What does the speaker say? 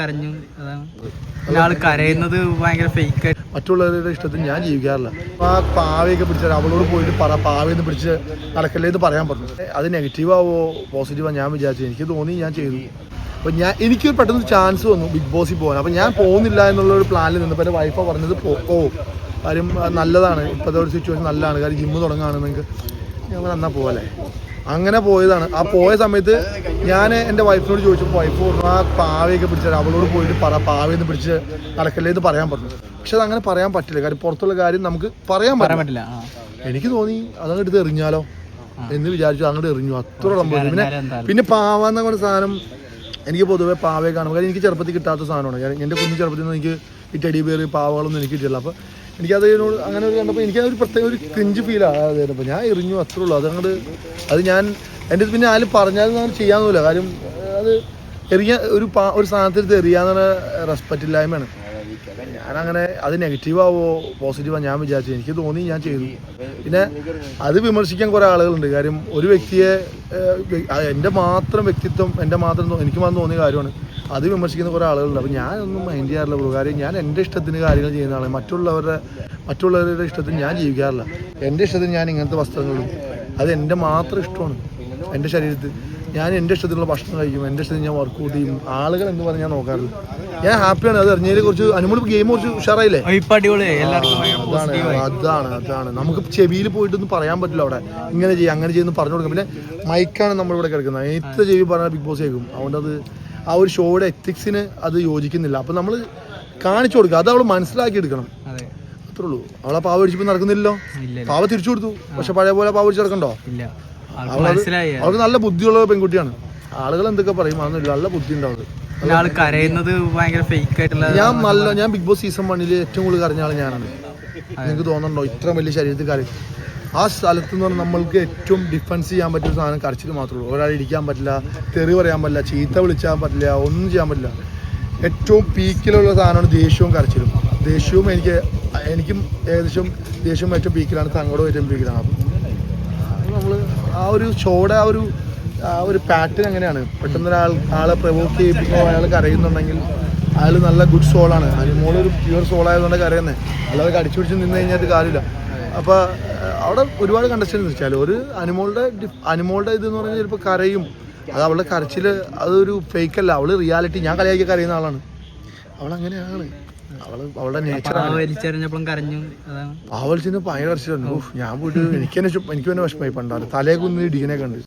കരഞ്ഞു. അതാണ്. കരയുന്നത് ഫേക്ക് മറ്റുള്ളവരുടെ ഇഷ്ടത്തിന് ഞാൻ ജീവിക്കാറില്ല. ആ പാവയൊക്കെ പിടിച്ചാൽ അവളോട് പോയിട്ട് പറ പാവയെന്ന് പിടിച്ച് നടക്കല്ലേ എന്ന് പറയാൻ പറഞ്ഞു. അത് നെഗറ്റീവാവോ പോസിറ്റീവാ ഞാൻ വിചാരിച്ചു. എനിക്ക് തോന്നി ഞാൻ ചെയ്തു. അപ്പൊ ഞാൻ എനിക്ക് പെട്ടെന്ന് ചാൻസ് വന്നു ബിഗ് ബോസിൽ പോകാൻ. അപ്പൊ ഞാൻ പോകുന്നില്ല എന്നുള്ള ഒരു പ്ലാനിൽ നിന്നപ്പോൾ എന്റെ വൈഫ പറഞ്ഞത് പോ പോ. കാര്യം നല്ലതാണ്. ഇപ്പോഴത്തെ ഒരു സിറ്റുവേഷൻ നല്ലതാണ്. കാര്യം ജിമ്മ് തുടങ്ങുകയാണ് നിങ്ങൾക്ക് ഞങ്ങൾ എന്നാ പോകല്ലേ അങ്ങനെ പോയതാണ്. ആ പോയ സമയത്ത് ഞാൻ എന്റെ വൈഫിനോട് ചോദിച്ചു വൈഫ് പറഞ്ഞു ആ പാവയൊക്കെ പിടിച്ചാൽ അവളോട് പോയിട്ട് പറ പാവയെന്ന് പിടിച്ച് നടക്കല്ലേ എന്ന് പറയാൻ പറഞ്ഞു. പക്ഷെ അത് അങ്ങനെ പറയാൻ പറ്റില്ല. കാര്യം പുറത്തുള്ള കാര്യം നമുക്ക് പറയാൻ പറ്റില്ല. എനിക്ക് തോന്നി അതങ്ങ് എടുത്ത് എറിഞ്ഞാലോ എന്ന് വിചാരിച്ചു അങ്ങോട്ട് എറിഞ്ഞു. അത്ര പോയി പിന്നെ പിന്നെ പാവ എന്ന പറഞ്ഞ സാധനം എനിക്ക് പൊതുവേ പാവയെ കാണുമ്പോൾ കാര്യം എനിക്ക് ചെറുപ്പത്തിൽ കിട്ടാത്ത സാധനമാണ്. കാര്യം എന്റെ കുഞ്ഞു ചെറുപ്പത്തിൽ നിന്ന് എനിക്ക് ഈ ടെഡി ബിയർ പാവകളൊന്നും എനിക്ക് കിട്ടിയില്ല അപ്പോൾ എനിക്കത് ഇതിനോട് അങ്ങനെ ഒരു കണ്ടപ്പോൾ എനിക്ക് ഒരു പ്രത്യേക ഒരു ക്രിഞ്ച് ഫീലാണ് അത് അപ്പോൾ ഞാൻ എറിഞ്ഞു അത്രേ ഉള്ളൂ. അതങ്ങോട്ട് അത് ഞാൻ എന്റെ പിന്നെ ആരും പറഞ്ഞാലും ഞാൻ ചെയ്യാമെന്നില്ല കാര്യം അത് എറിയാൻ ഒരു പാ ഒരു സാധനത്തിൽ എറിയാന്ന് റെസ്പെക്റ്റ് ഇല്ലായ്മയാണ്. ഞാനങ്ങനെ അത് നെഗറ്റീവാവോ പോസിറ്റീവോ ഞാൻ വിചാരിച്ചു. എനിക്ക് തോന്നി ഞാൻ ചെയ്തു. പിന്നെ അത് വിമർശിക്കാൻ കുറേ ആളുകളുണ്ട്. കാര്യം ഒരു വ്യക്തിയെ എന്റെ മാത്രം വ്യക്തിത്വം എന്റെ മാത്രം എനിക്ക് മാത്രം തോന്നിയ കാര്യമാണ്. അത് വിമർശിക്കുന്ന കുറേ ആളുകളുണ്ട്. അപ്പോൾ ഞാനൊന്നും മൈൻഡ് ചെയ്യാറില്ല ബ്രോ. കാര്യം ഞാൻ എന്റെ ഇഷ്ടത്തിന് കാര്യങ്ങൾ ചെയ്യുന്ന ആളാണ്. മറ്റുള്ളവരുടെ മറ്റുള്ളവരുടെ ഇഷ്ടത്തിന് ഞാൻ ജീവിക്കാറില്ല. എന്റെ ഇഷ്ടത്തിന് ഞാൻ ഇങ്ങനത്തെ വസ്ത്രങ്ങളും അത് എന്റെ മാത്രം ഇഷ്ടമാണ്. എന്റെ ശരീരത്തിൽ ഞാൻ എന്റെ ഇഷ്ടത്തിലുള്ള ഭക്ഷണം കഴിക്കും. എന്റെ ഇഷ്ടത്തിന് ഞാൻ വർക്കൗട്ട് ചെയ്യും. ആളുകൾ എന്ന് പറഞ്ഞാൽ ഞാൻ നോക്കാറില്ല. ഞാൻ ഹാപ്പിയാണ് അത് അറിഞ്ഞതിനെ കുറിച്ച് അനുമോൾ ഗെയിം കുറച്ച് ഉഷാറായില്ലേ? അതാണ് അതാണ് അതാണ്. നമുക്ക് ചെവിയിൽ പോയിട്ടൊന്നും പറയാൻ പറ്റില്ല അവിടെ. ഇങ്ങനെ ചെയ്യും അങ്ങനെ ചെയ്യുന്നു പറഞ്ഞു കൊടുക്കും. പിന്നെ മൈക്കാണ് നമ്മളിവിടെ കിടക്കുന്നത്. എത്ര ചെവി പറഞ്ഞാൽ ബിഗ് ബോസ് കേൾക്കും. അതുകൊണ്ട് അത് ആ ഒരു ഷോയുടെ എത്തിക്സിന് അത് യോജിക്കുന്നില്ല. അപ്പം നമ്മൾ കാണിച്ചു കൊടുക്കുക. അത് അവൾ മനസ്സിലാക്കി എടുക്കണം. അതെ. അത്രേ ഉള്ളൂ. അവളെ പാവ പിടിച്ചപ്പോൾ നടക്കുന്നില്ലല്ലോ. പാവ തിരിച്ചു കൊടുത്തു. പക്ഷെ പഴയ പോലെ പാവ പിടിച്ച് നടക്കണ്ടോ? അവൾക്ക് നല്ല ബുദ്ധിയുള്ള പെൺകുട്ടിയാണ്. ആളുകൾ എന്തൊക്കെ പറയും? അതൊന്നുമില്ല നല്ല ബുദ്ധി ഉണ്ടാവും കരയുന്നത് ഭയങ്കര ഫേക്ക് ആയിട്ടുള്ള ഞാൻ നല്ല ഞാൻ ബിഗ് ബോസ് സീസൺ വണ്ണിൽ ഏറ്റവും കൂടുതൽ കരഞ്ഞ ആൾ ഞാനാണ്. നിങ്ങൾക്ക് തോന്നുന്നുണ്ടോ? ഇത്ര വലിയ ശരീരത്തിൽ കരയും. ആ സ്ഥലത്ത് നിന്ന് പറഞ്ഞാൽ നമ്മൾക്ക് ഏറ്റവും ഡിഫൻസ് ചെയ്യാൻ പറ്റുന്ന സാധനം കരച്ചിൽ മാത്രമേ ഉള്ളൂ. ഒരാൾ ഇടിക്കാൻ പറ്റില്ല തെറി പറയാൻ പറ്റില്ല ചീത്ത വിളിച്ചാൻ പറ്റില്ല ഒന്നും ചെയ്യാൻ പറ്റില്ല. ഏറ്റവും പീക്കിലുള്ള സാധനമാണ് ദേഷ്യവും കരച്ചിലും. ദേഷ്യവും എനിക്ക് എനിക്കും ഏകദേശം ദേഷ്യവും ഏറ്റവും പീക്കിലാണ് തങ്ങോടും ഏറ്റവും പീക്കിലാണ് അപ്പം നമ്മൾ ആ ഒരു ഷോയുടെ ആ ഒരു ആ ഒരു പാറ്റേൺ എങ്ങനെയാണ്? പെട്ടെന്ന് ഒരാൾ ആളെ പ്രവോക്ക് ചെയ്യിപ്പിക്കുമ്പോൾ അയാൾ കരയുന്നുണ്ടെങ്കിൽ അയാൾ നല്ല ഗുഡ് സോളാണ് അതിന് മോളൊരു പ്യുവർ സോളായതുകൊണ്ട് കരയുന്നത് അല്ലാതെ കടിച്ചു പിടിച്ച് നിന്ന് കഴിഞ്ഞിട്ട് കാര്യമില്ല. അപ്പോൾ അവിടെ ഒരുപാട് കണ്ടസ്റ്റൻസ് വെച്ചാൽ ഒരു അനുമോളുടെ അനുമോളുടെ ഇത് എന്ന് പറഞ്ഞാൽ ചിലപ്പോൾ കരയും. അത് അവളുടെ കരച്ചിൽ അതൊരു ഫേക്ക് അല്ല. അവൾ റിയാലിറ്റി ഞാൻ കളിയാക്കി കരയുന്ന ആളാണ്. അവൾ അങ്ങനെയാണ് അവൾ അവളുടെ ഭയങ്കര കരച്ചിലാണ് ഉഫ്, ഞാൻ പോയിട്ട് എനിക്ക് തന്നെ എനിക്ക് തന്നെ വിഷമമായി പണ്ടാണ് തലേ കുന്ന് ഇടിക്കനെ കണ്ട്.